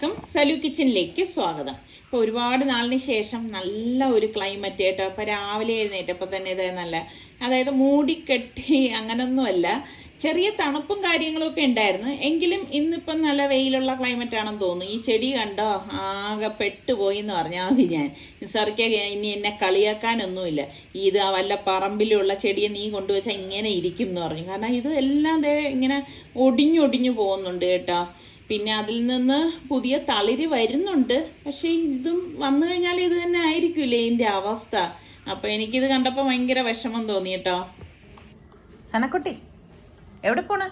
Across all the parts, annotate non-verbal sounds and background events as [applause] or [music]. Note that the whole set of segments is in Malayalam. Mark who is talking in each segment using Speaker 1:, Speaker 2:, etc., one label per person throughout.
Speaker 1: എല്ലാവർക്കും സലു കിച്ചണിലേക്ക് സ്വാഗതം. ഇപ്പൊ ഒരുപാട് നാളിന് ശേഷം നല്ല ഒരു ക്ലൈമറ്റ് കേട്ടോ. ഇപ്പൊ രാവിലെ എഴുന്നേറ്റപ്പോൾ തന്നെ ഇത് നല്ല അതായത് മൂടിക്കെട്ടി അങ്ങനൊന്നുമല്ല. ചെറിയ തണുപ്പും കാര്യങ്ങളൊക്കെ ഉണ്ടായിരുന്നു. എങ്കിലും ഇന്നിപ്പം നല്ല വെയിലുള്ള ക്ലൈമറ്റ് ആണെന്ന് തോന്നുന്നു. ഈ ചെടി കണ്ടോ? ആകെ പെട്ടുപോയി എന്ന് പറഞ്ഞാൽ മതി ഞാൻ. നിസാറിക്ക് ഇനി എന്നെ കളിയാക്കാനൊന്നുമില്ല. ഇത് ആ വല്ല പറമ്പിലുള്ള ചെടിയെ നീ കൊണ്ടുവച്ചാൽ ഇങ്ങനെ ഇരിക്കും എന്ന് പറഞ്ഞു. കാരണം ഇത് എല്ലാം ദേ ഇങ്ങനെ ഒടിഞ്ഞൊടിഞ്ഞു പോകുന്നുണ്ട് കേട്ടോ. പിന്നെ അതിൽ നിന്ന് പുതിയ തളിര് വരുന്നുണ്ട്. പക്ഷേ ഇതും വന്നു കഴിഞ്ഞാൽ ഇത് തന്നെ ആയിരിക്കില്ലേ ഇതിന്റെ അവസ്ഥ. അപ്പോൾ എനിക്കിത് കണ്ടപ്പോൾ ഭയങ്കര വിഷമം തോന്നി കേട്ടോ. സനക്കുട്ടി എവിടെ പോണ?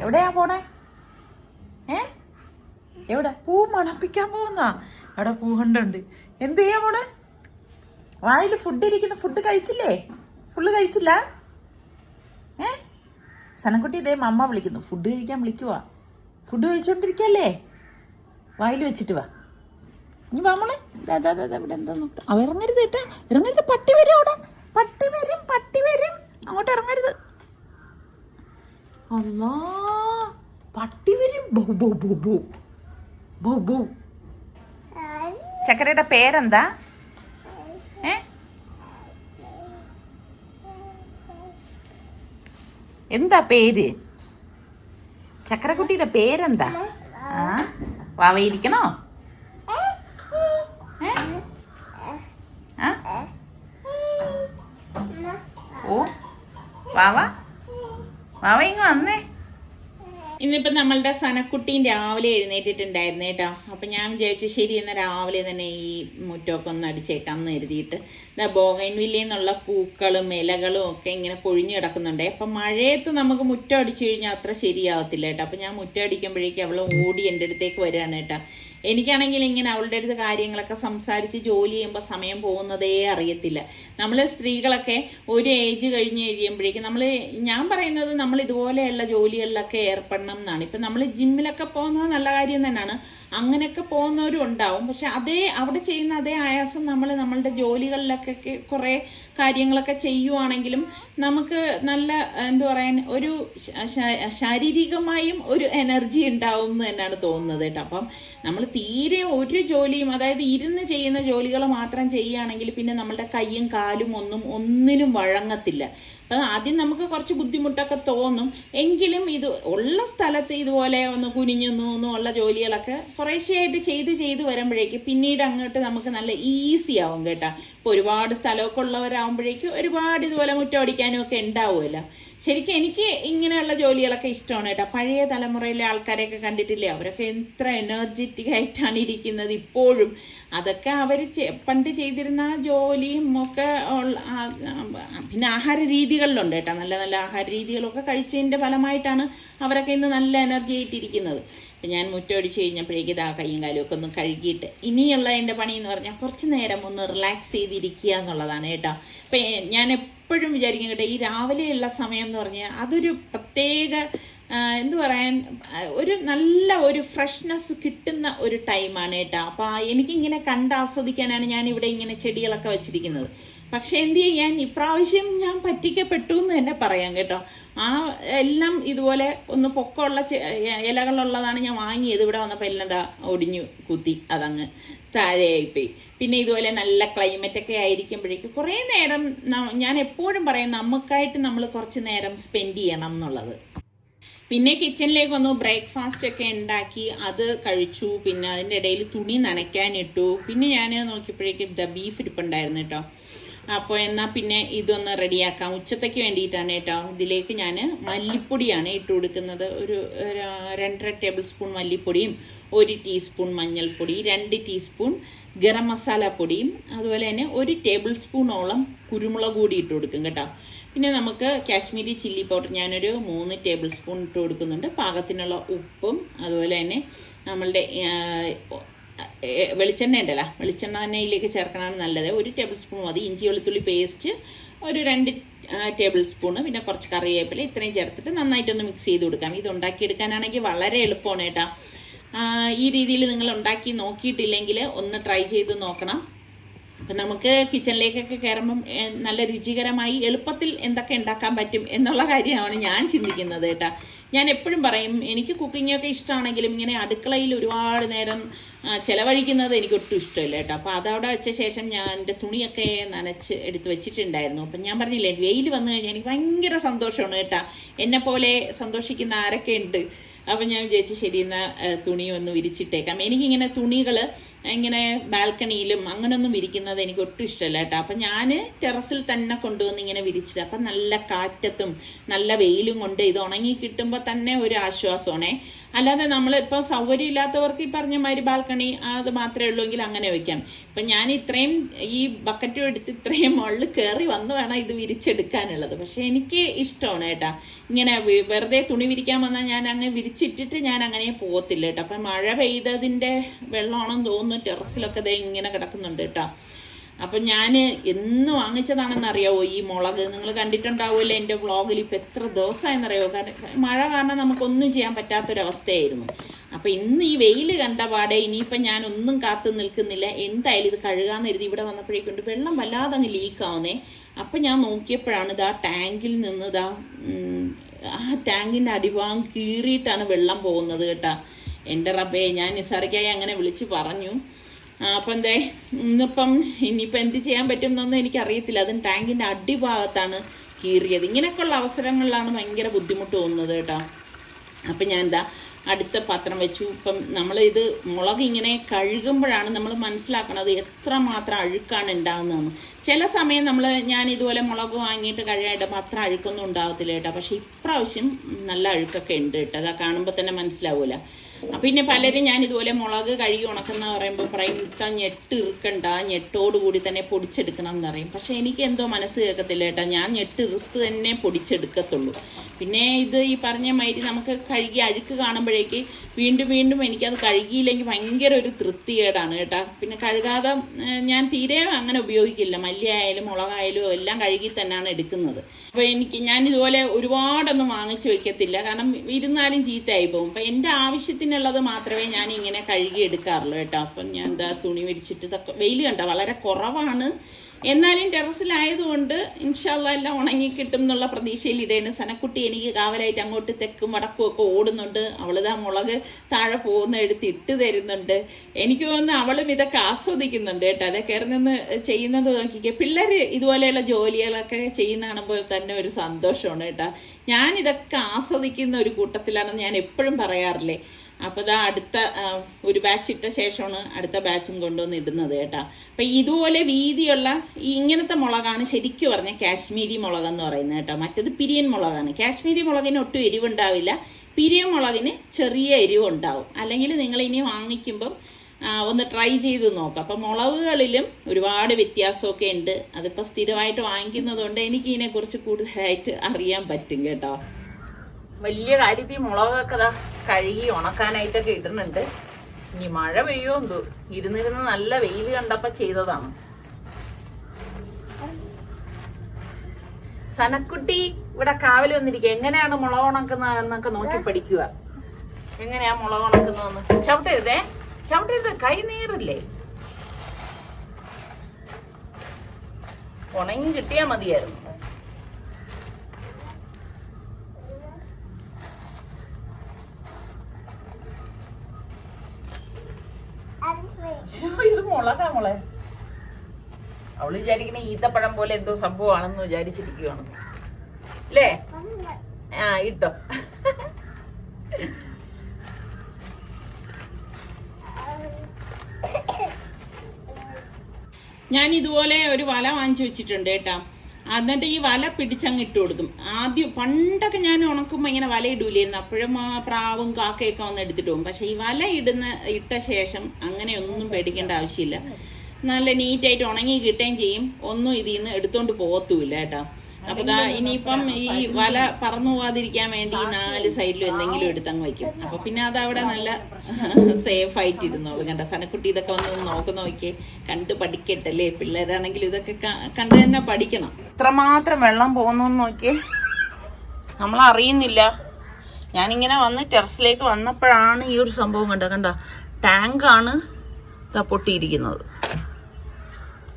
Speaker 1: എവിടെയാ പോണേ? ഏ? എവിടെ? പൂ മണപ്പിക്കാൻ പോകുന്ന അവിടെ പൂ കണ്ടുണ്ട്. എന്ത് ചെയ്യാ പോണേ വായിൽ ഫുഡ് ഇരിക്കുന്ന. ഫുഡ് കഴിച്ചില്ലേ? ഫുള്ള് കഴിച്ചില്ല? ഏ? സനക്കുട്ടി ഇതേ മമ്മ വിളിക്കുന്നു. ഫുഡ് കഴിക്കാൻ വിളിക്കുവാ. ഫുഡ് കഴിച്ചോണ്ടിരിക്കല്ലേ? വായിൽ വെച്ചിട്ട് വാ. ഇനി വാ മോളെ. ദാ, ദാ, ദാ, ദാ, ഇവിടെ എന്താ നോക്ക് അവ ഇറങ്ങരുത് കേട്ടാ ഇറങ്ങരുത്. പട്ടി വരും അവിടെ. പട്ടി വരും പട്ടി വരും. അങ്ങോട്ട് ഇറങ്ങരുത്. അല്ലാ പട്ടി വരും. ബോ ബോ ബോ ബോ. ബോ ബോ. ചക്കരയുടെ പേരെന്താ? എന്താ പേര്? ചക്കരക്കുട്ടിയുടെ പേരെന്താ? ആ വാവയിരിക്കണോ? ഓ വാവ? വാവ ഇങ്ങ് വന്നേ. ഇന്നിപ്പോ നമ്മളുടെ സനക്കുട്ടിയും രാവിലെ എഴുന്നേറ്റിട്ടുണ്ടായിരുന്നു കേട്ടോ. അപ്പൊ ഞാൻ വിചാരിച്ചു ശരി എന്നാ രാവിലെ തന്നെ ഈ മുറ്റമൊക്കെ ഒന്ന് അടിച്ചേക്കാം എന്ന് കരുതിയിട്ട് ഇതാ ബോഗൈൻവില്ലയിൽ പൂക്കളും ഇലകളും ഒക്കെ ഇങ്ങനെ പൊഴിഞ്ഞു കിടക്കുന്നുണ്ട്. അപ്പൊ മഴയത്ത് നമുക്ക് മുറ്റം അടിച്ചു കഴിഞ്ഞാൽ അത്ര ശരിയാവത്തില്ല കേട്ടോ. അപ്പൊ ഞാൻ മുറ്റം അടിക്കുമ്പോഴേക്കും അവൾ ഓടി എന്റെ അടുത്തേക്ക് വരികയാണ് കേട്ടോ. എനിക്കാണെങ്കിൽ ഇങ്ങനെ അവളുടെ അടുത്ത് കാര്യങ്ങളൊക്കെ സംസാരിച്ച് ജോലി ചെയ്യുമ്പോൾ സമയം പോകുന്നതേ അറിയത്തില്ല. നമ്മൾ സ്ത്രീകളൊക്കെ ഒരു ഏജ് കഴിഞ്ഞ് കഴിയുമ്പോഴേക്കും നമ്മൾ ഞാൻ പറയുന്നത് നമ്മൾ ഇതുപോലെയുള്ള ജോലികളിലൊക്കെ ഏർപ്പെടണം എന്നാണ്. ഇപ്പം നമ്മൾ ജിമ്മിലൊക്കെ പോകുന്നത് നല്ല കാര്യം തന്നെയാണ്. അങ്ങനെയൊക്കെ പോകുന്നവരും ഉണ്ടാവും. പക്ഷെ അതേ അവിടെ ചെയ്യുന്ന അതേ ആയാസം നമ്മൾ നമ്മളുടെ ജോലികളിലൊക്കെ കുറേ കാര്യങ്ങളൊക്കെ ചെയ്യുവാണെങ്കിലും നമുക്ക് നല്ല എന്താ പറയാൻ ഒരു ശാരീരികമായും ഒരു എനർജി ഉണ്ടാവും എന്ന് തന്നെയാണ് തോന്നുന്നത് കേട്ടോ. അപ്പം നമ്മൾ തീരെ ഒരു ജോലിയും അതായത് ഇരുന്ന് ചെയ്യുന്ന ജോലികൾ മാത്രം ചെയ്യുകയാണെങ്കിൽ പിന്നെ നമ്മളുടെ കൈയും കാലും ഒന്നും ഒന്നിനും വഴങ്ങത്തില്ല. ആദ്യം നമുക്ക് കുറച്ച് ബുദ്ധിമുട്ടൊക്കെ തോന്നും. എങ്കിലും ഇത് ഉള്ള സ്ഥലത്ത് ഇതുപോലെ ഒന്ന് കുനിഞ്ഞു നൂന്നും ഉള്ള ജോലികളൊക്കെ കുറേശ്ശെയായിട്ട് ചെയ്ത് ചെയ്ത് വരുമ്പോഴേക്ക് പിന്നീട് അങ്ങോട്ട് നമുക്ക് നല്ല ഈസി ആവും കേട്ടോ. ഇപ്പൊ ഒരുപാട് സ്ഥലമൊക്കെ ഉള്ളവരാകുമ്പോഴേക്കും ഒരുപാട് ഇതുപോലെ മുറ്റമടിക്കാനും ഒക്കെ ഉണ്ടാവുമല്ലോ. ശരിക്കും എനിക്ക് ഇങ്ങനെയുള്ള ജോലികളൊക്കെ ഇഷ്ടമാണ് കേട്ടോ. പഴയ തലമുറയിലെ ആൾക്കാരെയൊക്കെ കണ്ടിട്ടില്ലേ? അവരൊക്കെ എത്ര എനർജറ്റിക് ആയിട്ടാണ് ഇരിക്കുന്നത് ഇപ്പോഴും. അതൊക്കെ അവർ പണ്ട് ചെയ്തിരുന്ന ജോലിയും ഒക്കെ പിന്നെ ആഹാര രീതികളിലുണ്ട് കേട്ടോ. നല്ല നല്ല ആഹാര രീതികളൊക്കെ കഴിച്ചതിന്റെ ഫലമായിട്ടാണ് അവരൊക്കെ ഇന്ന് നല്ല എനർജി ആയിട്ടിരിക്കുന്നത് അപ്പം ഞാൻ മുറ്റമടിച്ച് കഴിഞ്ഞപ്പോഴേക്കും ഇതാ കൈയും കാലും ഒക്കെ ഒന്ന് കഴുകിയിട്ട് ഇനിയുള്ള എന്റെ പണി എന്ന് പറഞ്ഞാൽ കുറച്ച് നേരം ഒന്ന് റിലാക്സ് ചെയ്തിരിക്കുക എന്നുള്ളതാണ് കേട്ടോ. അപ്പം ഞാൻ എപ്പോഴും വിചാരിക്കും കേട്ടോ ഈ രാവിലെയുള്ള സമയം എന്ന് പറഞ്ഞാൽ അതൊരു പ്രത്യേക എന്ത് പറയാൻ ഒരു നല്ല ഒരു ഫ്രഷ്നെസ് കിട്ടുന്ന ഒരു ടൈമാണ് കേട്ടോ. അപ്പോൾ എനിക്കിങ്ങനെ കണ്ട് ആസ്വദിക്കാനാണ് ഞാൻ ഇവിടെ ഇങ്ങനെ ചെടികളൊക്കെ വെച്ചിരിക്കുന്നത്. പക്ഷെ എന്ത് ചെയ്യാൻ ഇപ്രാവശ്യം ഞാൻ പറ്റിക്കപ്പെട്ടു എന്ന് തന്നെ പറയാം കേട്ടോ. ആ എല്ലാം ഇതുപോലെ ഒന്ന് പൊക്കമുള്ള ഇലകളുള്ളതാണ് ഞാൻ വാങ്ങിയത്. ഇവിടെ വന്നപ്പോൾ എല്ലാം ഒടിഞ്ഞു കുത്തി അതങ്ങ് താഴെയായിപ്പോയി. പിന്നെ ഇതുപോലെ നല്ല ക്ലൈമറ്റ് ഒക്കെ ആയിരിക്കുമ്പോഴേക്കും കുറേ നേരം ഞാൻ എപ്പോഴും പറയും നമുക്കായിട്ട് നമ്മൾ കുറച്ച് നേരം സ്പെൻഡ് ചെയ്യണം എന്നുള്ളത്. പിന്നെ കിച്ചണിലേക്ക് വന്നു. ബ്രേക്ക്ഫാസ്റ്റ് ഒക്കെ ഉണ്ടാക്കി. അത് കഴിച്ചു. പിന്നെ അതിന്റെ ഇടയിൽ തുണി നനയ്ക്കാനിട്ടു. പിന്നെ ഞാൻ നോക്കിയപ്പോഴേക്കും ദ ബീഫ് ഇരിപ്പുണ്ടായിരുന്നു കേട്ടോ. അപ്പോൾ എന്നാൽ പിന്നെ ഇതൊന്ന് റെഡിയാക്കാം. ഉച്ചത്തേക്ക് വേണ്ടിയിട്ടാണ് കേട്ടോ. ഇതിലേക്ക് ഞാൻ മല്ലിപ്പൊടിയാണ് ഇട്ട് കൊടുക്കുന്നത്. ഒരു രണ്ടര ടേബിൾ സ്പൂൺ മല്ലിപ്പൊടിയും ഒരു ടീസ്പൂൺ മഞ്ഞൾപ്പൊടി രണ്ട് ടീസ്പൂൺ ഗരം മസാല പൊടിയും അതുപോലെ തന്നെ ഒരു ടേബിൾ സ്പൂണോളം കുരുമുളക് കൂടി ഇട്ട് കൊടുക്കും കേട്ടോ. പിന്നെ നമുക്ക് കാശ്മീരി ചില്ലി പൗഡർ ഞാനൊരു മൂന്ന് ടേബിൾ സ്പൂൺ ഇട്ട് കൊടുക്കുന്നുണ്ട്. പാകത്തിനുള്ള ഉപ്പും അതുപോലെ തന്നെ നമ്മളുടെ വെളിച്ചെണ്ണ ഉണ്ടല്ലോ വെളിച്ചെണ്ണ തന്നെ ഇതിലേക്ക് ചേർക്കണതാണ് നല്ലത്. ഒരു ടേബിൾ സ്പൂൺ മതി. ഇഞ്ചി വെളുത്തുള്ളി പേസ്റ്റ് ഒരു രണ്ട് ടേബിൾ സ്പൂണ്. പിന്നെ കുറച്ച് കറിവേപ്പില ഇത്രയും ചേർത്തിട്ട് നന്നായിട്ടൊന്ന് മിക്സ് ചെയ്ത് കൊടുക്കാം ഇത് ഉണ്ടാക്കിയെടുക്കാനാണെങ്കിൽ വളരെ എളുപ്പമാണ് കേട്ടോ. ഈ രീതിയിൽ നിങ്ങൾ ഉണ്ടാക്കി നോക്കിയിട്ടില്ലെങ്കിൽ ഒന്ന് ട്രൈ ചെയ്ത് നോക്കണം. അപ്പം നമുക്ക് കിച്ചണിലേക്കൊക്കെ കയറുമ്പം നല്ല രുചികരമായി എളുപ്പത്തിൽ എന്തൊക്കെ ഉണ്ടാക്കാൻ പറ്റും എന്നുള്ള കാര്യമാണ് ഞാൻ ചിന്തിക്കുന്നത് കേട്ടോ. ഞാൻ എപ്പോഴും പറയും എനിക്ക് കുക്കിംഗ് ഒക്കെ ഇഷ്ടമാണെങ്കിലും ഇങ്ങനെ അടുക്കളയിൽ ഒരുപാട് നേരം ചിലവഴിക്കുന്നത് എനിക്ക് ഒട്ടും ഇഷ്ടമില്ല കേട്ടോ. അപ്പോൾ അതവിടെ വെച്ച ശേഷം ഞാൻ എന്റെ തുണിയൊക്കെ നനച്ച് എടുത്ത് വെച്ചിട്ടുണ്ടായിരുന്നു. അപ്പം ഞാൻ പറഞ്ഞില്ലേ വെയിൽ വന്നു കഴിഞ്ഞാൽ എനിക്ക് ഭയങ്കര സന്തോഷമാണ് കേട്ടോ. എന്നെ പോലെ സന്തോഷിക്കുന്ന ആരൊക്കെ ഉണ്ട്? അപ്പം ഞാൻ വിചാരിച്ചു ശരി എന്നാൽ തുണി ഒന്ന് വിരിച്ചിട്ടേക്കാം. എനിക്കിങ്ങനെ തുണികൾ ഇങ്ങനെ ബാൽക്കണിയിലും അങ്ങനൊന്നും വിരിക്കുന്നത് എനിക്ക് ഒട്ടും ഇഷ്ടമല്ല കേട്ടോ. അപ്പം ഞാൻ ടെറസിൽ തന്നെ കൊണ്ടുവന്ന് ഇങ്ങനെ വിരിച്ചിട്ട് അപ്പം നല്ല കാറ്റത്തും നല്ല വെയിലും കൊണ്ട് ഇത് ഉണങ്ങി കിട്ടുമ്പോൾ തന്നെ ഒരു ആശ്വാസമാണേ. അല്ലാതെ നമ്മൾ ഇപ്പം സൗകര്യം ഇല്ലാത്തവർക്ക് ഈ പറഞ്ഞ മാതിരി ബാൽക്കണി അത് മാത്രമേ ഉള്ളൂ എങ്കിൽ അങ്ങനെ വെക്കാം. ഇപ്പം ഞാൻ ഇത്രയും ഈ ബക്കറ്റും എടുത്ത് ഇത്രയും മുകളിൽ കയറി വന്ന് വേണം ഇത് വിരിച്ചെടുക്കാനുള്ളത്. പക്ഷേ എനിക്ക് ഇഷ്ടമാണ് കേട്ടാ. ഇങ്ങനെ വെറുതെ തുണി വിരിക്കാൻ വന്നാൽ ഞാൻ അങ്ങ് വിരിച്ചിട്ടിട്ട് ഞാൻ അങ്ങനെ പോകത്തില്ല കേട്ടോ. അപ്പം മഴ പെയ്തതിന്റെ വെള്ളമാണെന്ന് തോന്നുന്നു ടെറസിലൊക്കെ ദേ ഇങ്ങനെ കിടക്കുന്നുണ്ട് കേട്ടോ. അപ്പം ഞാൻ എന്ന് വാങ്ങിച്ചതാണെന്ന് അറിയാവോ ഈ മുളക്? നിങ്ങൾ കണ്ടിട്ടുണ്ടാവുമല്ലോ എന്റെ വ്ളോഗിൽ ഇപ്പം എത്ര ദിവസമായെന്നറിയാവോ? കാരണം മഴ കാരണം നമുക്കൊന്നും ചെയ്യാൻ പറ്റാത്തൊരവസ്ഥയായിരുന്നു. അപ്പം ഇന്ന് ഈ വെയിൽ കണ്ട പാടെ ഇനിയിപ്പം ഒന്നും കാത്തു നിൽക്കുന്നില്ല. എന്തായാലും ഇത് കഴുകാന്ന് എഴുതി ഇവിടെ വന്നപ്പോഴേക്കുണ്ട് വെള്ളം വല്ലാതെ അങ്ങ് ലീക്കാവുന്നേ അപ്പം ഞാൻ നോക്കിയപ്പോഴാണ് ഇതാ ടാങ്കിൽ നിന്ന് ഇതാ ആ ടാങ്കിന്റെ അടിഭാഗം കീറിയിട്ടാണ് വെള്ളം പോകുന്നത് കേട്ടാ. എന്റെ റബ്ബേ ഞാൻ നിസാറിക്കായി അങ്ങനെ വിളിച്ച് പറഞ്ഞു. അപ്പം എന്തേ ഇന്നിപ്പം ഇനിയിപ്പം എന്ത് ചെയ്യാൻ പറ്റും എന്നൊന്നും എനിക്കറിയത്തില്ല. അതും ടാങ്കിന്റെ അടിഭാഗത്താണ് കീറിയത്. ഇങ്ങനെയൊക്കെയുള്ള അവസരങ്ങളിലാണ് ഭയങ്കര ബുദ്ധിമുട്ട് തോന്നുന്നത് കേട്ടോ. അപ്പം ഞാൻ എന്താ അടുത്ത പാത്രം വെച്ചു. ഇപ്പം നമ്മൾ ഇത് മുളക് ഇങ്ങനെ കഴുകുമ്പോഴാണ് നമ്മൾ മനസ്സിലാക്കുന്നത് എത്ര മാത്രം അഴുക്കാണ് ഉണ്ടാകുന്നതെന്ന്. ചില സമയം നമ്മൾ ഞാൻ ഇതുപോലെ മുളക് വാങ്ങിയിട്ട് കഴുകായിട്ടപ്പോൾ അത്ര അഴുക്കൊന്നും ഉണ്ടാകത്തില്ല കേട്ടോ. പക്ഷേ ഇപ്രാവശ്യം നല്ല അഴുക്കൊക്കെ ഉണ്ട് കേട്ടോ. അതാ കാണുമ്പോൾ തന്നെ മനസ്സിലാവൂല. അപ്പൊ പിന്നെ പലരും ഞാൻ ഇതുപോലെ മുളക് കഴുകി ഉണക്കുന്ന പറയുമ്പോൾ പറയും ഇത്ത ഞെട്ട് ഇറുക്കണ്ട ഞെട്ടോടുകൂടി തന്നെ പൊടിച്ചെടുക്കണം എന്ന് പറയും. പക്ഷെ എനിക്ക് എന്തോ മനസ്സ് കേൾക്കത്തില്ല കേട്ടോ. ഞാൻ ഞെട്ട് ഇറുത്ത് തന്നെ പൊടിച്ചെടുക്കത്തുള്ളൂ. പിന്നെ ഇത് ഈ പറഞ്ഞ മാതിരി നമുക്ക് കഴുകി അഴുക്ക് കാണുമ്പോഴേക്ക് വീണ്ടും വീണ്ടും എനിക്കത് കഴുകിയില്ലെങ്കിൽ ഭയങ്കര ഒരു തൃപ്തികേടാണ് കേട്ടോ. പിന്നെ കഴുകാതെ ഞാൻ തീരെ അങ്ങനെ ഉപയോഗിക്കില്ല. മല്ലിയായാലും മുളകായാലും എല്ലാം കഴുകി തന്നെയാണ് എടുക്കുന്നത്. അപ്പോൾ എനിക്ക് ഞാൻ ഇതുപോലെ ഒരുപാടൊന്നും വാങ്ങിച്ചു വെക്കത്തില്ല. കാരണം ഇരുന്നാലും ചീത്തയായി പോകും. അപ്പം എന്റെ ആവശ്യത്തിനുള്ളത് മാത്രമേ ഞാൻ ഇങ്ങനെ കഴുകി എടുക്കാറുള്ളൂ കേട്ടോ. അപ്പം ഞാൻ എന്താ തുണി വിരിച്ചിട്ട് വെയിൽ കണ്ട? വളരെ കുറവാണ്. എന്നാലും ടെറസിലായതുകൊണ്ട് ഇൻഷാല്ല എല്ലാം ഉണങ്ങി കിട്ടും എന്നുള്ള പ്രതീക്ഷയിൽ ഇടയാണ് സനക്കുട്ടി എനിക്ക് കാവലായിട്ട് അങ്ങോട്ട് തെക്കും വടക്കും ഒക്കെ ഓടുന്നുണ്ട്. അവളിതാ മുളക് താഴെ പോകുന്ന എടുത്ത് ഇട്ട് തരുന്നുണ്ട്. എനിക്ക് തോന്നുന്നു അവളും ഇതൊക്കെ ആസ്വദിക്കുന്നുണ്ട് കേട്ടോ. അതൊക്കെ നിന്ന് ചെയ്യുന്നത് നോക്കിക്കേ. പിള്ളേർ ഇതുപോലെയുള്ള ജോലികളൊക്കെ ചെയ്യുന്ന കാണുമ്പോൾ തന്നെ ഒരു സന്തോഷമാണ് കേട്ടോ. ഞാൻ ഇതൊക്കെ ആസ്വദിക്കുന്ന ഒരു കൂട്ടത്തിലാണെന്ന് ഞാൻ എപ്പോഴും പറയാറില്ലേ. അപ്പോൾ ഇതാ അടുത്ത ഒരു ബാച്ച് ഇട്ട ശേഷമാണ് അടുത്ത ബാച്ചും കൊണ്ടുവന്ന് ഇടുന്നത് കേട്ടോ. അപ്പം ഇതുപോലെ വീതിയുള്ള ഇങ്ങനത്തെ മുളകാണ് ശരിക്കും പറഞ്ഞ കാശ്മീരി മുളക് എന്ന് പറയുന്നത് കേട്ടോ. മറ്റത് പിരിയൻ മുളകാണ്. കാശ്മീരി മുളകിന് ഒട്ടും എരിവുണ്ടാവില്ല. പിരിയൻ മുളകിന് ചെറിയ എരിവുണ്ടാവും. അല്ലെങ്കിൽ നിങ്ങൾ ഇനി വാങ്ങിക്കുമ്പം ഒന്ന് ട്രൈ ചെയ്ത് നോക്കാം. അപ്പം മുളകുകളിലും ഒരുപാട് വ്യത്യാസമൊക്കെ ഉണ്ട്. അതിപ്പോൾ സ്ഥിരമായിട്ട് വാങ്ങിക്കുന്നതുകൊണ്ട് എനിക്ക് ഇതിനെക്കുറിച്ച് കൂടുതലായിട്ട് അറിയാൻ പറ്റും കേട്ടോ. വലിയ കാര്യത്തിൽ മുളകൊക്കെ ദാ കഴുകി ഉണക്കാനായിട്ടൊക്കെ ഇടുന്നുണ്ട് ഇനി മഴ പെയ്യോ എന്തോ? ഇരുന്നിരുന്ന് നല്ല വെയിൽ കണ്ടപ്പോ ചെയ്തതാണ്. സനക്കുട്ടി ഇവിടെ കാവൽ വന്നിരിക്കുക എങ്ങനെയാണ് മുളക് ഉണക്കുന്നത് എന്നൊക്കെ നോക്കി പഠിക്കുക എങ്ങനെയാ മുളക് ഉണക്കുന്നതെന്ന്? ചവിട്ടരുതേ. ചവിട്ടരുത്. കൈ നീറില്ലേ? ഉണങ്ങി കിട്ടിയാ മതിയായിരുന്നു ശ്ശോ, ഇത് മുളകാ മോളെ അവൾ വിചാരിക്കണ ഈത്തപ്പഴം പോലെ എന്തോ സംഭവമാണെന്ന് വിചാരിച്ചിരിക്കുകയാണ് അല്ലേ ആ ഇട്ടോ. ഞാൻ ഇതുപോലെ ഒരു വല വാങ്ങിച്ചു വെച്ചിട്ടുണ്ട് കേട്ടാ. എന്നിട്ട് ഈ വല പിടിച്ചങ്ങ് ഇട്ട് കൊടുക്കും. ആദ്യം പണ്ടൊക്കെ ഞാൻ ഉണക്കുമ്പോൾ ഇങ്ങനെ വല ഇടൂലായിരുന്നു. അപ്പോഴും ആ പ്രാവും കാക്കയൊക്കെ വന്ന് എടുത്തിട്ട് പോകും. പക്ഷെ ഈ വല ഇടുന്ന ഇട്ട ശേഷം അങ്ങനെ ഒന്നും പേടിക്കേണ്ട ആവശ്യമില്ല. നല്ല നീറ്റായിട്ട് ഉണങ്ങി കിട്ടുകയും ചെയ്യും. ഒന്നും ഇതിൽ നിന്ന് എടുത്തോണ്ട് പോകത്തുമില്ല കേട്ടോ. അപ്പൊ ഇനിയിപ്പം ഈ വല പറന്നു പോവാതിരിക്കാൻ വേണ്ടി ഈ നാല് സൈഡിലും എന്തെങ്കിലും എടുത്തങ്ങ് വെക്കും അപ്പൊ പിന്നെ അത് അവിടെ നല്ല സേഫ് ആയിട്ട് ഇരുന്നോളും കണ്ട? സനക്കുട്ടി ഇതൊക്കെ വന്ന് നോക്കുന്ന നോക്കിയേ. കണ്ട് പഠിക്കട്ടല്ലേ? പിള്ളേരാണെങ്കിൽ ഇതൊക്കെ കണ്ട് തന്നെ പഠിക്കണം. ഇത്രമാത്രം വെള്ളം പോകുന്നു നോക്കിയേ. നമ്മൾ അറിയുന്നില്ല ഞാനിങ്ങനെ വന്ന് ടെറസിലേക്ക് വന്നപ്പോഴാണ് ഈ ഒരു സംഭവം കണ്ട കണ്ട? ടാങ്കാണ് പൊട്ടിയിരിക്കുന്നത്.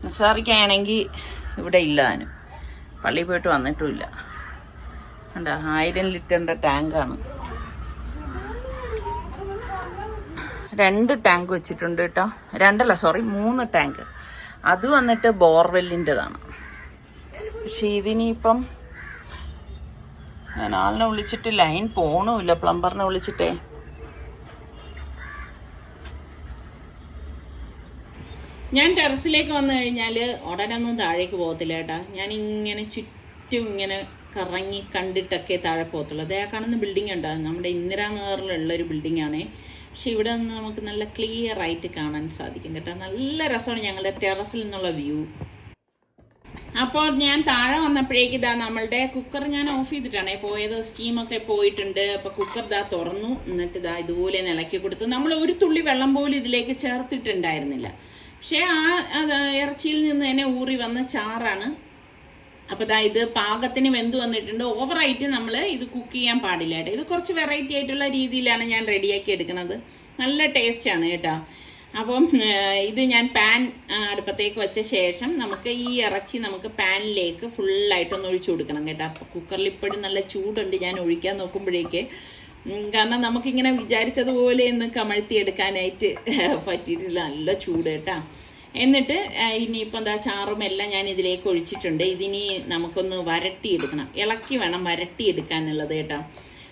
Speaker 1: നിസാറിക്കാണെങ്കിൽ ഇവിടെ ഇല്ല താനും പള്ളിയിൽ പോയിട്ട് വന്നിട്ടുമില്ല. കണ്ട? ആയിരം ലിറ്ററിന്റെ ടാങ്കാണ്. രണ്ട് ടാങ്ക് വെച്ചിട്ടുണ്ട് കേട്ടോ. രണ്ടല്ല സോറി മൂന്ന് ടാങ്ക്. അത് വന്നിട്ട് ബോർവെല്ലിന്റെതാണ് പക്ഷെ ഇതിനിപ്പം ഞാൻ ആളിനെ വിളിച്ചിട്ട് ലൈൻ പോകണമില്ല പ്ലംബറിനെ വിളിച്ചിട്ടേ. ഞാൻ ടെറസിലേക്ക് വന്നു കഴിഞ്ഞാൽ ഉടനൊന്നും താഴേക്ക് പോകത്തില്ല കേട്ടാ. ഞാൻ ഇങ്ങനെ ചുറ്റും ഇങ്ങനെ കറങ്ങി കണ്ടിട്ടൊക്കെ താഴെ പോകത്തുള്ളൂ. അതേ കാണുന്ന ബിൽഡിംഗ് ഉണ്ടാകും നമ്മുടെ ഇന്ദിരാനഗറിലുള്ള ഒരു ബിൽഡിംഗ് ആണേ. പക്ഷെ ഇവിടെ നിന്ന് നമുക്ക് നല്ല ക്ലിയർ ആയിട്ട് കാണാൻ സാധിക്കും കേട്ടോ. നല്ല രസമാണ് ഞങ്ങളുടെ ടെറസിൽ നിന്നുള്ള വ്യൂ. അപ്പോൾ ഞാൻ താഴെ വന്നപ്പോഴേക്ക് ഇതാ നമ്മളുടെ കുക്കർ ഞാൻ ഓഫ് ചെയ്തിട്ടാണേ പോയത്. സ്റ്റീമൊക്കെ പോയിട്ടുണ്ട്. അപ്പൊ കുക്കർ ഇതാ തുറന്നു. എന്നിട്ട് ഇതാ ഇതുപോലെ നിലക്കി കൊടുത്തു. നമ്മൾ ഒരു തുള്ളി വെള്ളം പോലും ഇതിലേക്ക് ചേർത്തിട്ടുണ്ടായിരുന്നില്ല. പക്ഷേ ആ ഇറച്ചിയിൽ നിന്ന് തന്നെ ഊറി വന്ന ചാറാണ്. അപ്പൊ ഇതാ ഇത് പാകത്തിന് വെന്ത് വന്നിട്ടുണ്ട്. ഓവറായിട്ട് നമ്മൾ ഇത് കുക്ക് ചെയ്യാൻ പാടില്ല കേട്ടോ. ഇത് കുറച്ച് വെറൈറ്റി ആയിട്ടുള്ള രീതിയിലാണ് ഞാൻ റെഡിയാക്കി എടുക്കുന്നത്. നല്ല ടേസ്റ്റ് ആണ് കേട്ടോ. അപ്പം ഇത് ഞാൻ പാൻ അടുപ്പത്തേക്ക് വെച്ച ശേഷം നമുക്ക് ഈ ഇറച്ചി നമുക്ക് പാനിലേക്ക് ഫുള്ളായിട്ടൊന്ന് ഒഴിച്ചു കൊടുക്കണം കേട്ടോ. അപ്പൊ കുക്കറിൽ ഇപ്പോഴും നല്ല ചൂടുണ്ട്. ഞാൻ ഒഴിക്കാൻ നോക്കുമ്പോഴേക്ക് കാരണം നമുക്കിങ്ങനെ വിചാരിച്ചതുപോലെ ഒന്ന് കമഴ്ത്തി എടുക്കാനായിട്ട് പറ്റിയിട്ടില്ല. നല്ല ചൂട് കേട്ടാ. എന്നിട്ട് ഇനിയിപ്പോൾ എന്താ ചാറും എല്ലാം ഞാൻ ഇതിലേക്ക് ഒഴിച്ചിട്ടുണ്ട്. ഇതിനി നമുക്കൊന്ന് വരട്ടിയെടുക്കണം. ഇളക്കി വേണം വരട്ടിയെടുക്കാനുള്ളത് കേട്ടോ.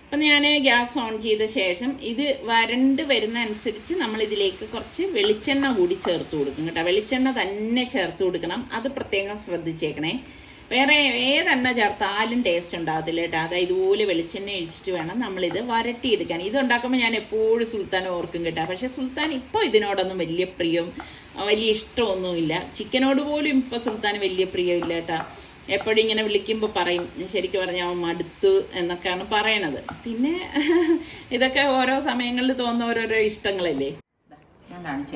Speaker 1: അപ്പം ഞാൻ ഗ്യാസ് ഓൺ ചെയ്ത ശേഷം ഇത് വരണ്ട് വരുന്ന അനുസരിച്ച് നമ്മൾ ഇതിലേക്ക് കുറച്ച് വെളിച്ചെണ്ണ കൂടി ചേർത്ത് കൊടുക്കും കേട്ടോ. വെളിച്ചെണ്ണ തന്നെ ചേർത്ത് കൊടുക്കണം. അത് പ്രത്യേകം ശ്രദ്ധിച്ചേക്കണേ. വേറെ ഏതെണ്ണ ചേർത്താലും ടേസ്റ്റ് ഉണ്ടാകത്തില്ല കേട്ടോ. അതായത് ഇതുപോലെ വെളിച്ചെണ്ണ ഒഴിച്ചിട്ട് വേണം നമ്മളിത് വരട്ടിയെടുക്കാൻ. ഇത് ഉണ്ടാക്കുമ്പോൾ ഞാൻ എപ്പോഴും സുൽത്താൻ ഓർക്കും കേട്ടോ. പക്ഷെ സുൽത്താൻ ഇപ്പോൾ ഇതിനോടൊന്നും വലിയ പ്രിയം വലിയ ഇഷ്ടമൊന്നുമില്ല. ചിക്കനോട് പോലും ഇപ്പോൾ സുൽത്താൻ വലിയ പ്രിയമില്ല കേട്ടോ. എപ്പോഴും ഇങ്ങനെ വിളിക്കുമ്പോൾ പറയും ശരിക്കും പറഞ്ഞാൽ അവൻ മടുത്തു എന്നൊക്കെയാണ് പറയണത്. പിന്നെ [laughs] ഇതൊക്കെ ഓരോ സമയങ്ങളിൽ തോന്നുന്ന ഓരോരോ ഇഷ്ടങ്ങളല്ലേ? ഞാൻ കാണിച്ചു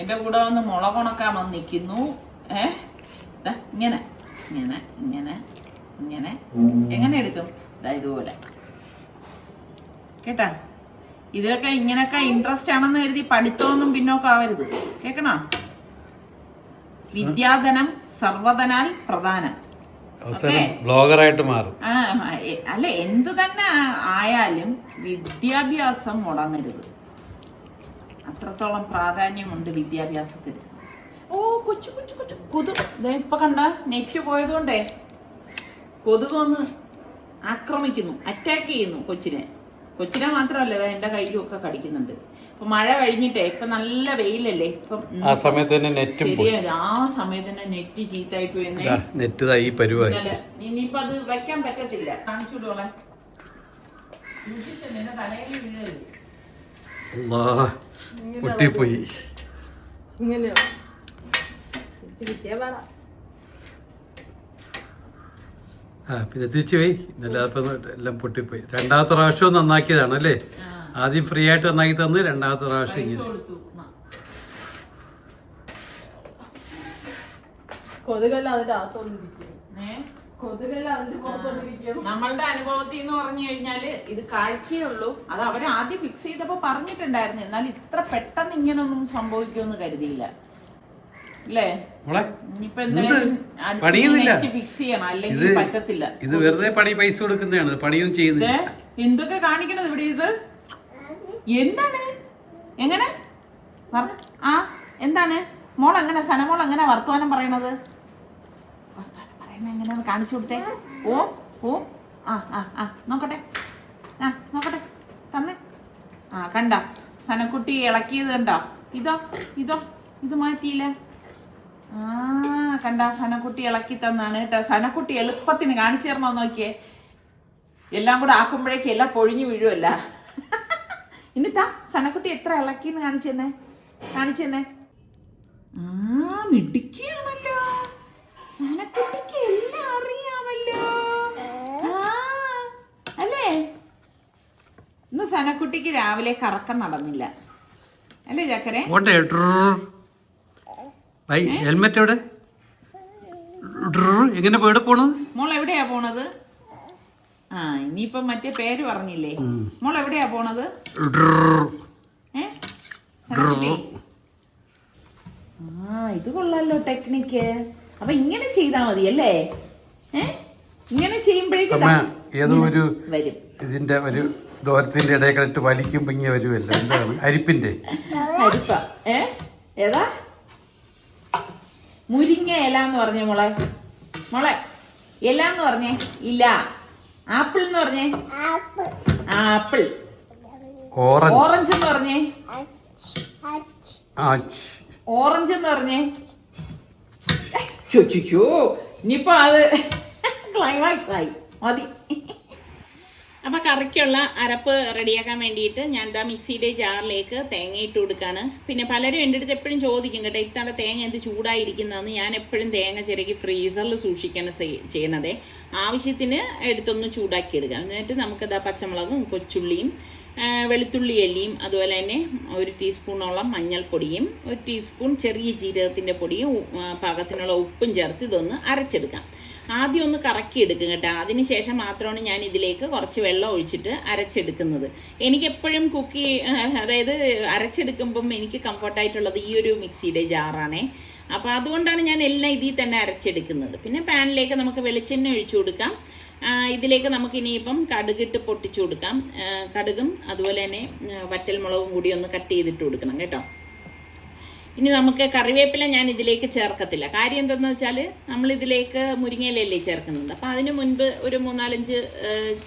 Speaker 1: എന്റെ കൂടെ വന്ന് മുളകുണക്കാൻ വന്നിരിക്കുന്നു ഏഹ് ഇങ്ങനെ. ഇങ്ങനെ ഇങ്ങനെ ഇങ്ങനെ. എങ്ങനെ എടുക്കും? ദാ ഇതുപോലെ. കേട്ടാ? ഇതിലൊക്കെ ഇങ്ങനെയൊക്കെ ഇൻട്രസ്റ്റ് ആണെന്ന് കരുതി പഠിത്തമൊന്നും പിന്നോക്കാവരുത് കേക്കണോ? വിദ്യാധനം സർവധനാൽ പ്രധാനം.
Speaker 2: ബ്ലോഗറായിട്ട് മാറും.
Speaker 1: അല്ല എന്ത് തന്നെ ആയാലും വിദ്യാഭ്യാസം മുടങ്ങരുത്. അത്രത്തോളം പ്രാധാന്യമുണ്ട് വിദ്യാഭ്യാസത്തിന്. ഓ കൊച്ചു കൊച്ചു കൊച്ചു. കൊതു. ദേ ഇപ്പൊ കണ്ട നെറ്റ് പോയതുകൊണ്ടേ കൊതുക് വന്ന് ആക്രമിക്കുന്നു അറ്റാക്ക് ചെയ്യുന്നു കൊച്ചിനെ. കൊച്ചിനെ മാത്രമല്ല എന്റെ കയ്യിലും ഒക്കെ കടിക്കുന്നുണ്ട്. ഇപ്പൊ മഴ കഴിഞ്ഞിട്ടേ ഇപ്പൊ നല്ല വെയിലല്ലേ? ഇപ്പം
Speaker 2: ആ സമയത്ത് തന്നെ നെറ്റ് പോയി.
Speaker 1: ശരിയാ ആ സമയത്ത് തന്നെ നെറ്റ് ചീത്തായി പോയി.
Speaker 2: നെറ്റ് ദാ ഈ പരുവായി.
Speaker 1: ഇന്നലെ. ഇനിയിപ്പോ അത് വെക്കാൻ പറ്റത്തില്ല. കാണിച്ചുവിടോളെ തലയിൽ വീഴരുത്.
Speaker 2: അല്ലാ, പോയി
Speaker 3: ഇങ്ങനെയോ?
Speaker 2: ആ പിന്നെ തിരിച്ചു പോയി. ഇന്നലെ എല്ലാം പൊട്ടിപ്പോയി. രണ്ടാമത്തെ പ്രാവശ്യവും നന്നാക്കിയതാണ് അല്ലേ? ആദ്യം ഫ്രീ ആയിട്ട് നന്നാക്കി തന്ന് രണ്ടാമത്തെ പ്രാവശ്യം ഇങ്ങനെ.
Speaker 1: നമ്മളുടെ അനുഭവത്തിൽ എന്ന് പറഞ്ഞു കഴിഞ്ഞാൽ ഇത് കാഴ്ചയേ ഉള്ളൂ. അത് അവർ ആദ്യം ഫിക്സ് ചെയ്തപ്പോ പറഞ്ഞിട്ടുണ്ടായിരുന്നു. എന്നാൽ ഇത്ര പെട്ടെന്ന് ഇങ്ങനൊന്നും സംഭവിക്കുമെന്ന് കരുതിയില്ല അല്ലേ
Speaker 2: മോളെ
Speaker 1: ഇനിയിപ്പോ
Speaker 2: എന്ത്?
Speaker 1: എന്തായാലും
Speaker 2: പണിയുന്നില്ല. ഇത് വെറുതെ പണി പൈസ കൊടുക്കുന്നതാണ്. പണിയും ചെയ്യുന്നില്ല.
Speaker 1: എന്തൊക്കെ കാണിക്കണത് ഇവിടെ ഇത്? എന്താണ്? എങ്ങനെ? ആ എന്താണ്? മോൾ എങ്ങനെ സനമോൾ എങ്ങനെ വർത്തമാനം പറയണത്? വർത്തമാനം പറയുന്നത് എങ്ങനെയാണ് കാണിച്ചു കൊടുത്തേ. ഓ ഓ ആ ആ ആ നോക്കട്ടെ. ആ നോക്കട്ടെ. തന്നെ. ആ കണ്ട? സനക്കുട്ടി ഇളക്കിയത് കണ്ടോ? ഇതോ ഇതോ ഇത് മാറ്റിയില്ല? ആ കണ്ട സനക്കുട്ടി ഇളക്കി തന്നാണ് കേട്ടോ. സനക്കുട്ടി എളുപ്പത്തിന് കാണിച്ചു തരണോ നോക്കിയേ. എല്ലാം കൂടെ ആക്കുമ്പോഴേക്കും എല്ലാം പൊഴിഞ്ഞു വീഴുമല്ല ഇനിത്താ സനക്കുട്ടി എത്ര ഇളക്കിന്ന് കാണിച്ചെന്നെ കാണിച്ചെന്നെ ആ മിടുക്കിയാണല്ലോ. സനക്കുട്ടിക്ക് എല്ലാം അറിയാമല്ലോ. അല്ലേ? ഇന്ന് സനക്കുട്ടിക്ക് രാവിലെ കറക്കം നടന്നില്ല. അല്ലേ ചക്കരെ?
Speaker 2: ബൈ ഹെൽമെറ്റ് എവിടെ? എങ്ങനെ എവിടെ പോണത്?
Speaker 1: മോൾ എവിടെയാ പോണത്? ആ ഇനിയിപ്പം മറ്റേ പേര് പറഞ്ഞില്ലേ. മോൾ എവിടെയാ പോണത്? ആ ഇത് കൊള്ളാലോ ടെക്നിക്ക് അപ്പൊ ഇങ്ങനെ ചെയ്താ മതി അല്ലേ? ഇങ്ങനെ ചെയ്യുമ്പോഴേക്കും
Speaker 2: ഏതോ ഒരു ഇതിന്റെ ഒരു ദോരത്തിന്റെ ഇടയിൽ വലിക്കുമ്പോ ഇങ്ങനെ വരുമല്ലോ എന്താണ്? അരിപ്പിന്റെ?
Speaker 1: അരിപ്പ. ഏതാ? മുരിങ്ങ ഇല എന്ന് പറഞ്ഞേ മോളെ. മോളെ ഇല എന്ന് പറഞ്ഞേ ഇല. ആപ്പിൾ എന്ന് പറഞ്ഞേ? ആപ്പിൾ.
Speaker 2: ഓറഞ്ച്
Speaker 1: ഓറഞ്ച് എന്ന് പറഞ്ഞേ. ഓറഞ്ച് എന്ന് പറഞ്ഞേ? ചോ. ഇനിയിപ്പോ അത് ക്ലൈമാക്സ് ആയി. മതി. അപ്പൊ കറിക്കുള്ള അരപ്പ് റെഡിയാക്കാൻ വേണ്ടിയിട്ട് ഞാൻ എന്താ മിക്സിയുടെ ജാറിലേക്ക് തേങ്ങ ഇട്ട് കൊടുക്കാണ്. പിന്നെ പലരും എന്റെ അടുത്ത് എപ്പോഴും ചോദിക്കും കേട്ടോ ഇത്തവണ തേങ്ങ എന്ത് ചൂടായിരിക്കുന്നതെന്ന്? ഞാൻ എപ്പോഴും തേങ്ങ ചിരകി ഫ്രീസറിൽ സൂക്ഷിക്കാണ് ചെയ്യണതേ. ആവശ്യത്തിന് എടുത്തൊന്ന് ചൂടാക്കി എടുക്കാം. എന്നിട്ട് നമുക്കത് പച്ചമുളകും കൊച്ചുള്ളിയും ആ, വെളുത്തുള്ളി അല്ലിയും അതുപോലെ തന്നെ ഒരു ടീസ്പൂണോളം മഞ്ഞൾപ്പൊടിയും ഒരു ടീസ്പൂൺ ചെറിയ ജീരകത്തിന്റെ പൊടിയും ആ, പാകത്തിനുള്ള ഉപ്പും ചേർത്ത് ഇതൊന്ന് അരച്ചെടുക്കാം. ആദ്യം ഒന്ന് കറക്കി എടുക്കും കേട്ടോ അതിനുശേഷം മാത്രമാണ് ഞാൻ ഇതിലേക്ക് കുറച്ച് വെള്ളം ഒഴിച്ചിട്ട് അരച്ചെടുക്കുന്നത്. എനിക്ക് എപ്പോഴും കുക്കി അതായത് അരച്ചെടുക്കുമ്പം എനിക്ക് കംഫർട്ടായിട്ടുള്ളത് ഈ ഒരു മിക്സിയുടെ ജാറാണേ. അപ്പോൾ അതുകൊണ്ടാണ് ഞാൻ എല്ലാം ഇതിൽ തന്നെ അരച്ചെടുക്കുന്നത്. പിന്നെ പാനിലേക്ക് നമുക്ക് വെളിച്ചെണ്ണ ഒഴിച്ചു കൊടുക്കാം. ഇതിലേക്ക് നമുക്ക് ഇനിയിപ്പം കടുകിട്ട് പൊട്ടിച്ചു കൊടുക്കാം. കടുകും അതുപോലെ തന്നെ വറ്റൽമുളകും കൂടി ഒന്ന് കട്ട് ചെയ്തിട്ട് കൊടുക്കണം കേട്ടോ. ഇനി നമുക്ക് കറിവേപ്പില ഞാൻ ഇതിലേക്ക് ചേർക്കത്തില്ല. കാര്യം എന്തെന്ന് വെച്ചാൽ നമ്മൾ ഇതിലേക്ക് മുരിങ്ങയിലല്ലേ ചേർക്കുന്നത്. അപ്പം അതിന് മുൻപ് ഒരു മൂന്നാലഞ്ച്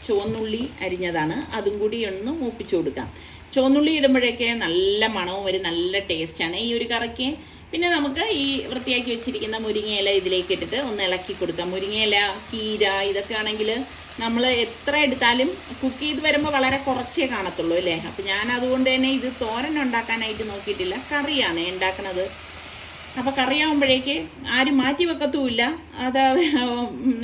Speaker 1: ചുവന്നുള്ളി അരിഞ്ഞതാണ്. അതും കൂടി ഒന്ന് മൂപ്പിച്ചു കൊടുക്കാം. ചുവന്നുള്ളി ഇടുമ്പോഴൊക്കെ നല്ല മണവും വരും നല്ല ടേസ്റ്റാണ്. ഈ ഒരു കറിക്ക് പിന്നെ നമുക്ക് ഈ വൃത്തിയാക്കി വെച്ചിരിക്കുന്ന മുരിങ്ങയില ഇതിലേക്ക് ഇട്ടിട്ട് ഒന്ന് ഇളക്കി കൊടുക്കാം. മുരിങ്ങയില കീര ഇതൊക്കെ ആണെങ്കിൽ നമ്മൾ എത്ര എടുത്താലും കുക്ക് ചെയ്ത് വരുമ്പോൾ വളരെ കുറച്ചേ കാണത്തുള്ളൂ അല്ലേ? അപ്പം ഞാൻ അതുകൊണ്ട് തന്നെ ഇത് തോരൻ ഉണ്ടാക്കാനായിട്ട് നോക്കിയിട്ടില്ല. കറിയാണ് ഉണ്ടാക്കണത്. അപ്പോൾ കറിയാവുമ്പോഴേക്ക് ആരും മാറ്റി വെക്കത്തുമില്ല. അത്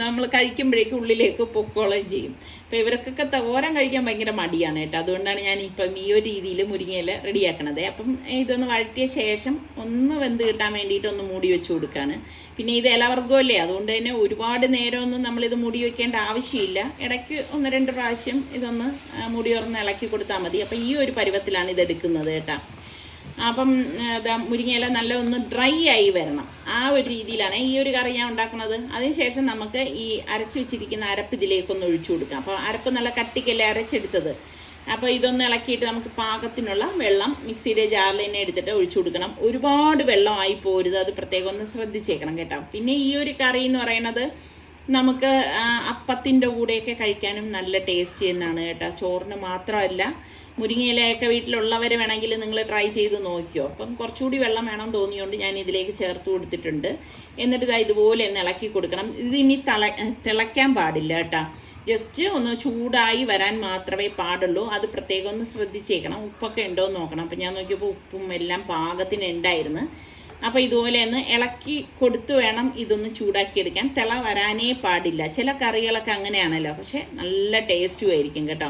Speaker 1: നമ്മൾ കഴിക്കുമ്പോഴേക്ക് ഉള്ളിലേക്ക് പൊക്കോളം ചെയ്യും. അപ്പോൾ ഇവർക്കൊക്കെ തോരൻ കഴിക്കാൻ ഭയങ്കര മടിയാണ് കേട്ടോ. അതുകൊണ്ടാണ് ഞാൻ ഇപ്പം ഈ ഒരു രീതിയിൽ മുരിങ്ങയില റെഡിയാക്കണത്. അപ്പം ഇതൊന്ന് വഴറ്റിയ ശേഷം ഒന്ന് വെന്ത് കിട്ടാൻ വേണ്ടിയിട്ട് ഒന്ന് മൂടി വെച്ച് കൊടുക്കുകയാണ് പിന്നെ ഇത് ഇലവർഗമല്ലേ അതുകൊണ്ട് തന്നെ ഒരുപാട് നേരമൊന്നും നമ്മളിത് മൂടി വെക്കേണ്ട ആവശ്യമില്ല. ഇടയ്ക്ക് ഒന്ന് രണ്ട് പ്രാവശ്യം ഇതൊന്ന് മുടി തുറന്ന് ഇളക്കി കൊടുത്താൽ മതി. അപ്പം ഈ ഒരു പരുവത്തിലാണ് ഇത് എടുക്കുന്നത് കേട്ടോ. അപ്പം മുരിങ്ങയില നല്ല ഒന്ന് ഡ്രൈ ആയി വരണം. ആ ഒരു രീതിയിലാണ് ഈ ഒരു കറി ഞാൻ ഉണ്ടാക്കുന്നത്. അതിനുശേഷം നമുക്ക് ഈ അരച്ച് വെച്ചിരിക്കുന്ന അരപ്പ് ഇതിലേക്കൊന്ന് ഒഴിച്ചു കൊടുക്കാം. അപ്പോൾ അരപ്പ് നല്ല കട്ടിക്കല്ലേ അരച്ചെടുത്തത്. അപ്പോൾ ഇതൊന്ന് ഇളക്കിയിട്ട് നമുക്ക് പാകത്തിനുള്ള വെള്ളം മിക്സിയുടെ ജാറിൽ തന്നെ എടുത്തിട്ട് ഒഴിച്ചു കൊടുക്കണം. ഒരുപാട് വെള്ളം ആയി പോരുത്. അത് പ്രത്യേകം ഒന്ന് ശ്രദ്ധിച്ചേക്കണം കേട്ടോ. പിന്നെ ഈ ഒരു കറി എന്ന് പറയുന്നത് നമുക്ക് അപ്പത്തിന്റെ കൂടെയൊക്കെ കഴിക്കാനും നല്ല ടേസ്റ്റ് തന്നെയാണ് കേട്ടോ. ചോറിന് മാത്രമല്ല മുരിങ്ങയിലയൊക്കെ വീട്ടിലുള്ളവർ വേണമെങ്കിൽ നിങ്ങൾ ട്രൈ ചെയ്ത് നോക്കിയോ. അപ്പം കുറച്ചുകൂടി വെള്ളം വേണം തോന്നിയോണ്ട് ഞാൻ ഇതിലേക്ക് ചേർത്ത് കൊടുത്തിട്ടുണ്ട്. എന്നിട്ട് ഇതാ ഇതുപോലെ ഒന്ന് ഇളക്കി കൊടുക്കണം. ഇത് ഇനി തള തിളയ്ക്കാൻ പാടില്ല കേട്ടോ. ജസ്റ്റ് ഒന്ന് ചൂടായി വരാൻ മാത്രമേ പാടുള്ളൂ. അത് പ്രത്യേകം ഒന്ന് ശ്രദ്ധിച്ചേക്കണം. ഉപ്പൊക്കെ ഉണ്ടോ എന്ന് നോക്കണം. അപ്പം ഞാൻ നോക്കിയപ്പോൾ ഉപ്പും എല്ലാം പാകത്തിന് ഉണ്ടായിരുന്നു. അപ്പോൾ ഇതുപോലെ ഒന്ന് ഇളക്കി കൊടുത്തു വേണം ഇതൊന്ന് ചൂടാക്കിയെടുക്കാൻ തിള വരാനേ പാടില്ല. ചില കറികളൊക്കെ അങ്ങനെയാണല്ലോ. പക്ഷെ നല്ല ടേസ്റ്റും ആയിരിക്കും കേട്ടോ.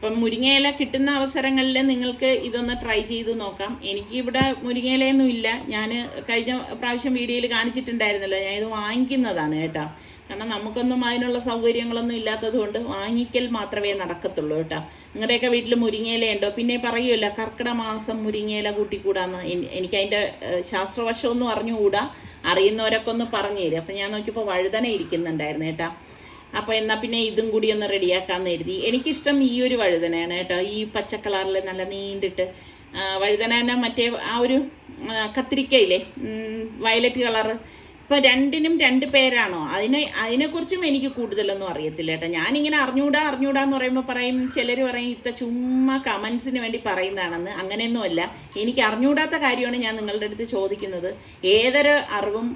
Speaker 1: അപ്പം മുരിങ്ങയില കിട്ടുന്ന അവസരങ്ങളിൽ നിങ്ങൾക്ക് ഇതൊന്ന് ട്രൈ ചെയ്ത് നോക്കാം. എനിക്ക് ഇവിടെ മുരിങ്ങയിലയൊന്നും ഇല്ല. ഞാൻ കഴിഞ്ഞ പ്രാവശ്യം വീഡിയോയിൽ കാണിച്ചിട്ടുണ്ടായിരുന്നല്ലോ. ഞാൻ ഇത് വാങ്ങിക്കുന്നതാണ് കേട്ടോ. കാരണം നമുക്കൊന്നും അതിനുള്ള സൗകര്യങ്ങളൊന്നും ഇല്ലാത്തത് കൊണ്ട് വാങ്ങിക്കൽ മാത്രമേ നടക്കത്തുള്ളൂ കേട്ടോ. നിങ്ങളുടെയൊക്കെ വീട്ടിൽ മുരിങ്ങയില ഉണ്ടോ പിന്നെ പറയുമല്ലോ കർക്കിട മാസം മുരിങ്ങയില കൂട്ടിക്കൂടാന്ന്. എനി- എനിക്ക് അതിന്റെ ശാസ്ത്രവശമൊന്നും അറിഞ്ഞുകൂടാ. അറിയുന്നവരൊക്കെ ഒന്ന് പറഞ്ഞു തരും. അപ്പം ഞാൻ നോക്കിയപ്പോൾ വഴുതന ഇരിക്കുന്നുണ്ടായിരുന്നു കേട്ടോ. അപ്പോൾ എന്നാ പിന്നെ ഇതും കൂടി ഒന്ന് റെഡിയാക്കാന്ന് കരുതി. എനിക്കിഷ്ടം ഈ ഒരു വഴുതനയാണ് കേട്ടോ. ഈ പച്ച കളറിൽ നല്ല നീണ്ടിട്ട് വഴുതന മറ്റേ ആ ഒരു കത്തിരിക്കയില്ലേ? Violet colour. ഇപ്പൊ രണ്ടിനും രണ്ട് പേരാണോ? അതിനെ അതിനെക്കുറിച്ചും എനിക്ക് കൂടുതലൊന്നും അറിയത്തില്ല കേട്ടോ. ഞാനിങ്ങനെ അറിഞ്ഞൂടാ അറിഞ്ഞൂടാ എന്ന് പറയുമ്പോൾ പറയും ചിലർ പറയും ഇത്ത ചുമ്മാ കമൻസിന് വേണ്ടി പറയുന്നതാണെന്ന്. അങ്ങനെയൊന്നുമല്ല എനിക്ക് അറിഞ്ഞൂടാത്ത കാര്യമാണ് ഞാൻ നിങ്ങളുടെ അടുത്ത് ചോദിക്കുന്നത്. ഏതൊരു അറിവും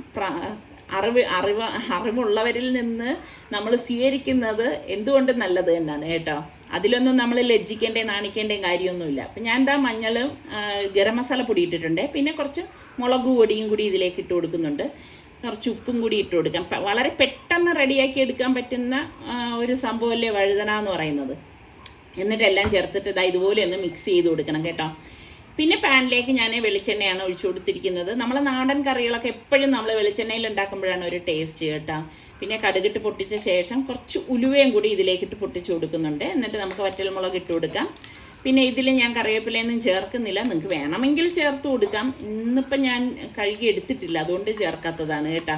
Speaker 1: അറിവ് അറിവ് അറിവുള്ളവരിൽ നിന്ന് നമ്മൾ സ്വീകരിക്കുന്നത് എന്തുകൊണ്ട് നല്ലത് തന്നെയാണ് കേട്ടോ. അതിലൊന്നും നമ്മൾ ലജ്ജിക്കേണ്ടേ നാണിക്കേണ്ടേ കാര്യമൊന്നുമില്ല. അപ്പം ഞാൻ എന്താ മഞ്ഞളും ഗരം മസാല പൊടി ഇട്ടിട്ടുണ്ട്. പിന്നെ കുറച്ച് മുളക് പൊടിയും കൂടി ഇതിലേക്ക് ഇട്ട് കൊടുക്കുന്നുണ്ട്. കുറച്ച് ഉപ്പും കൂടി ഇട്ട് കൊടുക്കാം. വളരെ പെട്ടെന്ന് റെഡിയാക്കി എടുക്കാൻ പറ്റുന്ന ഒരു സംഭവമല്ലേ വഴുതന എന്ന് പറയുന്നത്. എന്നിട്ടെല്ലാം ചേർത്തിട്ട് ഇതാ ഇതുപോലെ ഒന്ന് മിക്സ് ചെയ്ത് കൊടുക്കണം കേട്ടോ. പിന്നെ പാനിലേക്ക് ഞാൻ വെളിച്ചെണ്ണയാണ് ഒഴിച്ചു കൊടുത്തിരിക്കുന്നത്. നമ്മളെ നാടൻ കറികളൊക്കെ എപ്പോഴും നമ്മൾ വെളിച്ചെണ്ണയിൽ ഉണ്ടാക്കുമ്പോഴാണ് ഒരു ടേസ്റ്റ് കേട്ടോ. പിന്നെ കടുകിട്ട് പൊട്ടിച്ച ശേഷം കുറച്ച് ഉലുവയും കൂടി ഇതിലേക്കിട്ട് പൊട്ടിച്ചു കൊടുക്കുന്നുണ്ട്. എന്നിട്ട് നമുക്ക് വറ്റൽമുളക് ഇട്ട് കൊടുക്കാം. പിന്നെ ഇതിൽ ഞാൻ കറിവേപ്പിലയൊന്നും ചേർക്കുന്നില്ല. നിങ്ങൾക്ക് വേണമെങ്കിൽ ചേർത്ത് കൊടുക്കാം. ഇന്നിപ്പം ഞാൻ കഴുകി എടുത്തിട്ടില്ല. അതുകൊണ്ട് ചേർക്കാത്തതാണ് കേട്ടോ.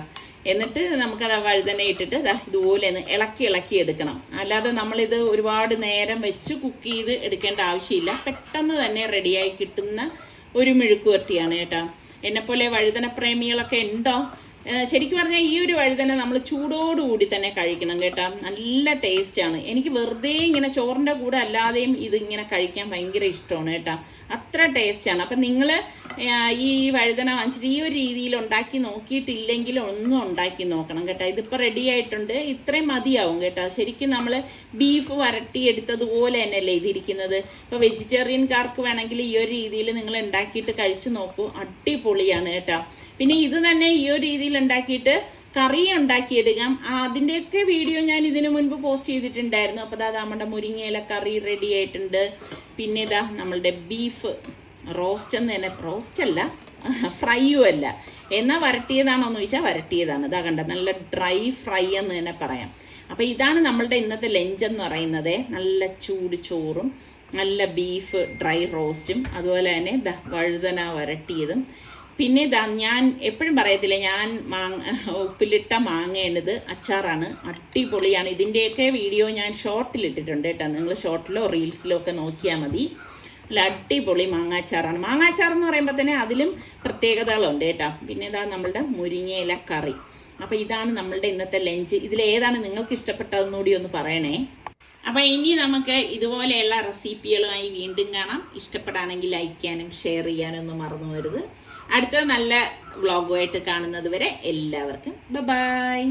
Speaker 1: എന്നിട്ട് നമുക്കത് വഴുതന ഇട്ടിട്ട് ഇതുപോലെ ഇളക്കി ഇളക്കി എടുക്കണം. അല്ലാതെ നമ്മളിത് ഒരുപാട് നേരം വെച്ച് കുക്ക് ചെയ്ത് എടുക്കേണ്ട ആവശ്യമില്ല. പെട്ടെന്ന് തന്നെ റെഡിയായി കിട്ടുന്ന ഒരു മെഴുക്കുവരട്ടിയാണ് കേട്ടോ. എന്നെപ്പോലെ വഴുതന പ്രേമികളൊക്കെ ഉണ്ടോ? ശരിക്കും പറഞ്ഞാൽ ഈ ഒരു വഴുതന നമ്മൾ ചൂടോടുകൂടി തന്നെ കഴിക്കണം കേട്ടോ. നല്ല ടേസ്റ്റാണ് എനിക്ക് വെറുതെ ഇങ്ങനെ ചോറിന്റെ കൂടെ അല്ലാതെയും ഇത് ഇങ്ങനെ കഴിക്കാൻ ഭയങ്കര ഇഷ്ടമാണ് കേട്ടോ. അത്ര ടേസ്റ്റാണ് അപ്പൊ നിങ്ങൾ ഈ വഴുതന വാങ്ങിച്ചിട്ട് ഈ ഒരു രീതിയിൽ ഉണ്ടാക്കി നോക്കിയിട്ടില്ലെങ്കിൽ ഒന്നും ഉണ്ടാക്കി നോക്കണം കേട്ടോ. ഇതിപ്പോൾ റെഡി ആയിട്ടുണ്ട്. ഇത്രയും മതിയാവും കേട്ടോ. ശരിക്കും നമ്മൾ ബീഫ് വരട്ടി എടുത്തതുപോലെ തന്നെയല്ലേ ഇതിരിക്കുന്നത്. ഇപ്പോൾ വെജിറ്റേറിയൻകാർക്ക് വേണമെങ്കിൽ ഈ ഒരു രീതിയിൽ നിങ്ങൾ ഉണ്ടാക്കിയിട്ട് കഴിച്ചു നോക്കൂ. അടിപൊളിയാണ് കേട്ടോ. പിന്നെ ഇത് തന്നെ ഈ ഒരു രീതിയിൽ ഉണ്ടാക്കിയിട്ട് കറി ഉണ്ടാക്കിയെടുക്കാം. അതിന്റെയൊക്കെ വീഡിയോ ഞാൻ ഇതിനു മുൻപ് പോസ്റ്റ് ചെയ്തിട്ടുണ്ടായിരുന്നു. അപ്പോൾ ദാ നമ്മുടെ മുരിങ്ങയില കറി റെഡി ആയിട്ടുണ്ട്. പിന്നെ ഇതാ നമ്മളുടെ ബീഫ് റോസ്റ്റ് എന്ന് തന്നെ റോസ്റ്റ് അല്ല ഫ്രൈയും അല്ല. എന്നാ വരട്ടിയതാണോ എന്ന് ചോദിച്ചാൽ വരട്ടിയതാണ്. ഇതാ കണ്ട നല്ല ഡ്രൈ ഫ്രൈ എന്ന് തന്നെ പറയാം. അപ്പോൾ ഇതാണ് നമ്മളുടെ ഇന്നത്തെ ലഞ്ച് എന്ന് പറയുന്നത്. നല്ല ചൂട് ചോറും നല്ല ബീഫ് ഡ്രൈ റോസ്റ്റും അതുപോലെ തന്നെ വഴുതന വരട്ടിയതും. പിന്നെ ഇതാ ഞാൻ എപ്പോഴും പറയത്തില്ല ഞാൻ മാങ്ങ ഉപ്പിലിട്ട മാങ്ങയാണിത് അച്ചാറാണ്. അടിപൊളിയാണ്. ഇതിന്റെയൊക്കെ വീഡിയോ ഞാൻ ഷോർട്ടിൽ ഇട്ടിട്ടുണ്ട് കേട്ടോ. നിങ്ങൾ ഷോർട്ടിലോ റീൽസിലോ ഒക്കെ നോക്കിയാൽ മതി. അല്ല അടിപൊളി മാങ്ങാച്ചാറാണ്. മാങ്ങാച്ചാർ എന്ന് പറയുമ്പോൾ തന്നെ അതിലും പ്രത്യേകതകളുണ്ട് കേട്ടോ. പിന്നെ ഇതാ നമ്മളുടെ മുരിങ്ങയില കറി. അപ്പോൾ ഇതാണ് നമ്മളുടെ ഇന്നത്തെ ലഞ്ച്. ഇതിലേതാണ് നിങ്ങൾക്ക് ഇഷ്ടപ്പെട്ടതെന്ന് കൂടി ഒന്ന് പറയണേ. അപ്പൊ ഇനി നമുക്ക് ഇതുപോലെയുള്ള റെസിപ്പികളുമായി വീണ്ടും കാണാം. ഇഷ്ടപ്പെടാണെങ്കിൽ ലൈക്ക് ചെയ്യാനും ഷെയർ ചെയ്യാനും ഒന്നും മറന്നു വരുത് അടുത്ത നല്ല വ്ളോഗുമായിട്ട് കാണുന്നത് വരെ എല്ലാവർക്കും ബൈ